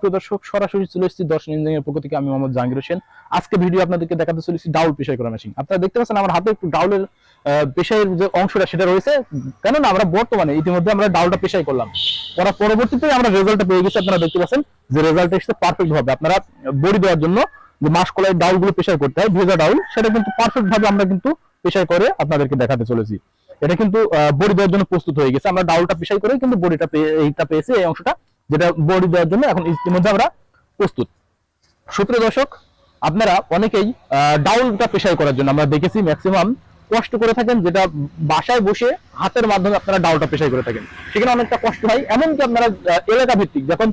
সুপ্রিয় দর্শক সরাসরি চলে এসেছি দর্শন ইঞ্জিনিয়ার পক্ষ থেকে। আমি মোহাম্মদ জাহাঙ্গীর হোসেন। আজকে ভিডিও আপনাদেরকে দেখাতে চলেছি ডাউল পেশাই করা মেশিন আপনারা দেখতে পাচ্ছেন আমার হাতে একটু ডাউলের আহ, পেশাইয়ের যে অংশটা সেটা রয়েছে। কেননা আমরা বর্তমানে ইতিমধ্যে আমরা ডাউলটা পেশাই করলাম। করার পরবর্তীতে আমরা রেজাল্টটা পেয়ে গেছি আপনারা দেখতে পাচ্ছেন যে রেজাল্ট এসেছে পারফেক্ট ভাবে। আপনারা বড়ি দেওয়ার জন্য যে মাসকলাই ডাউলগুলো পেশাই করতে হয় ভেজা ডাউল সেটা কিন্তু পারফেক্ট ভাবে আমরা কিন্তু পেশাই করে আপনাদেরকে দেখাতে চলেছি। এটা কিন্তু বড়ি দেওয়ার জন্য প্রস্তুত হয়ে গেছে। আমরা ডাউলটা পেশাই করে কিন্তু বড়িটা এইটা পেয়েছি এই অংশটা। যেটা বড়ি দেওয়ার জন্য এখন ইতিমধ্যে আমরা প্রস্তুত। সুপ্রিয় দর্শক, আপনারা অনেকেই ডাউলটা পেশাই করার জন্য আমরা দেখেছি ম্যাক্সিমাম কষ্ট করে থাকেন, যেটা বাসায় বসে হাতের মাধ্যমে আপনারা ডাউলটা পেশাই করে থাকেন। সেখানে অনেকটা কষ্ট হয়, এমনকি আপনারা এলাকা ভিত্তিক যখন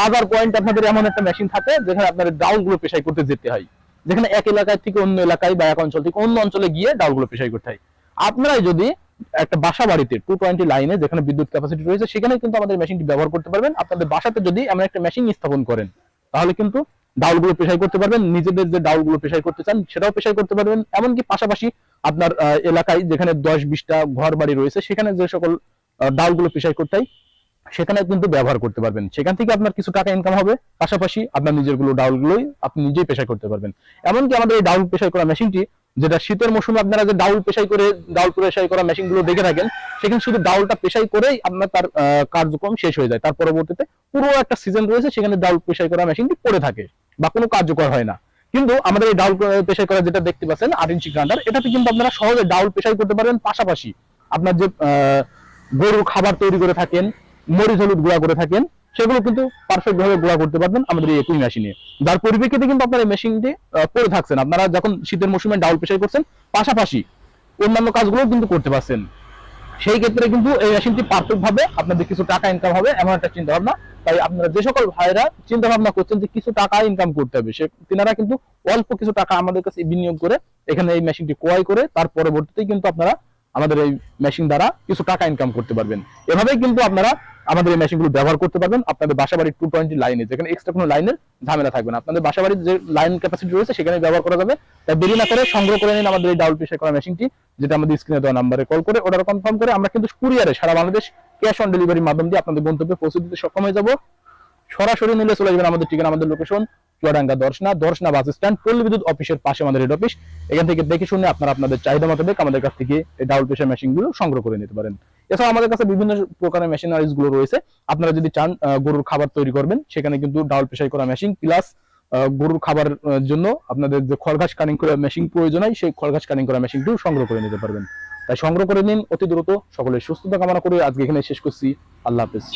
বাজার পয়েন্ট আপনাদের এমন একটা মেশিন থাকে, যেখানে আপনাদের ডাউলগুলো পেশাই করতে যেতে হয়। যেখানে এক এলাকায় থেকে অন্য এলাকায় বা এক অঞ্চল থেকে অন্য অঞ্চলে গিয়ে ডাউলগুলো পেশাই করতে হয়। আপনারাই যদি একটা বাসা বাড়িতে টু টোয়েন্টি লাইনে যেখানে বিদ্যুৎ ক্যাপাসিটি রয়েছে সেখানে কিন্তু আমাদের মেশিনটি ব্যবহার করতে পারবেন। আপনাদের বাসাতে যদি এমন একটা মেশিন স্থাপন করেন, তাহলে কিন্তু ডাউলগুলো পেশাই করতে পারবেন, নিজেদের যে ডাউলগুলো পেশাই করতে চান, সেটাও পেশাই করতে পারবেন। এমনকি পাশাপাশি আপনার এলাকায় যেখানে দশ বিশটা ঘর বাড়ি রয়েছে, সেখানে যে সকল ডাউলগুলো পেশাই করতে হয় সেখানে কিন্তু ব্যবহার করতে পারবেন। সেখান থেকে আপনার কিছু টাকা ইনকাম হবে। পাশাপাশি আপনার নিজেরগুলো ডাউল গুলোই আপনি নিজেই পেশাই করতে পারবেন। এমনকি আমাদের এই ডাউল পেশাই করা মেশিনটি যেটা শীতের মৌসুমে আপনারা যে ডাউল পেশাই করে, ডাউল পেশাই করা মেশিনগুলো দেখে থাকেন, সেখানে শুধু ডাউলটা পেশাই করেই আপনার তার কার্যক্রম শেষ হয়ে যায়। তার পরবর্তীতে পুরো একটা সিজন রয়েছে সেখানে ডাউল পেশাই করা মেশিনটি পড়ে থাকে বা কোনো কার্যকর হয় না। কিন্তু আমাদের এই ডাউল পেশাই করা যেটা দেখতে পাচ্ছেন, আট ইঞ্চি গ্রাইন্ডার, এটাতে কিন্তু আপনারা সহজে ডাউল পেশাই করতে পারবেন। পাশাপাশি আপনার যে গরুর খাবার তৈরি করে থাকেন, মরিচ, হলুদ গুঁড়া করে থাকেন সেগুলো কিন্তু পারফেক্ট ভাবে গুঁড়া করতে পারবেন আমাদের এই মেশিনে যার পরিপ্রেক্ষিতে কিন্তু আপনার এই মেশিনটি পড়ে থাকছেন। আপনারা যখন শীতের মৌসুমে ডাউল পেশাই করছেন, পাশাপাশি অন্যান্য কাজগুলো কিন্তু করতে পারছেন। সেই ক্ষেত্রে কিন্তু এই মেশিনটি পারফেক্ট ভাবে আপনাদের কিছু টাকা ইনকাম হবে, এমন একটা চিন্তা ভাবনা তাই আপনারা যে সকল ভাইরা চিন্তা ভাবনা করছেন যে কিছু টাকা ইনকাম করতে হবে, সে তিনারা কিন্তু অল্প কিছু টাকা আমাদের কাছে বিনিয়োগ করে এখানে এই মেশিনটি ক্রয় করে, তার পরবর্তীতে কিন্তু আপনারা আমাদের এই মেশিন দ্বারা কিছু টাকা ইনকাম করতে পারবেন। এভাবেই কিন্তু আপনারা আমাদের এই মেশিনগুলো ব্যবহার করতে পারবেন। আপনাদের বাসা বাড়ির টু টোয়েন্টি লাইনে যেখানে এক্সট্রা কোনো লাইনের ঝামেলা থাকবে না। আপনাদের বাসা বাড়ির যে লাইন ক্যাপাসিটি রয়েছে, সেখানে ব্যবহার করা যাবে। তাই দেরি না করে সংগ্রহ করে নিন আমাদের এই ডাউল পিসের করা মেশিনটি যেটা আমাদের স্ক্রিনে দেওয়া নাম্বারে কল করে অর্ডার কনফার্ম করে আমরা কিন্তু কুরিয়ারে সারা বাংলাদেশ ক্যাশ অন ডেলিভারির মাধ্যম দিয়ে আপনাদের গন্তব্যে পৌঁছে দিতে সক্ষম হয়ে যাব। সরাসরি নিলে চলে যাবেন আমাদের ঠিকানা, আমাদের location Chuadanga Darshana Darshana bus stand পল্লী বিদ্যুৎ অফিসের পাশে আমাদের হেড অফিস এখান থেকে দেখে শুনে আপনারা আপনাদের চাহিদা মোতাবেক আমাদের কাছ থেকে এই ডাউল প্রেশার মেশিনগুলো সংগ্রহ করে নিতে পারেন। এছাড়া আমাদের কাছে বিভিন্ন প্রকারের মেশিনারিজগুলো রয়েছে। আপনারা যদি চান গরুর খাবার তৈরি করবেন, সেখানে কিন্তু ডাউল প্রেশার করা মেশিন প্লাস গরুর খাবার জন্য আপনাদের যে খড়ঘাস কাটিং করা মেশিন প্রয়োজন হয়, সেই খড়ঘাস কানিং করা মেশিনটিও সংগ্রহ করে নিতে পারবেন। তাই সংগ্রহ করে নিন, অতি দ্রুত। সকলের সুস্থতা কামনা করে আজকে এখানে শেষ করছি। আল্লাহ হাফেজ।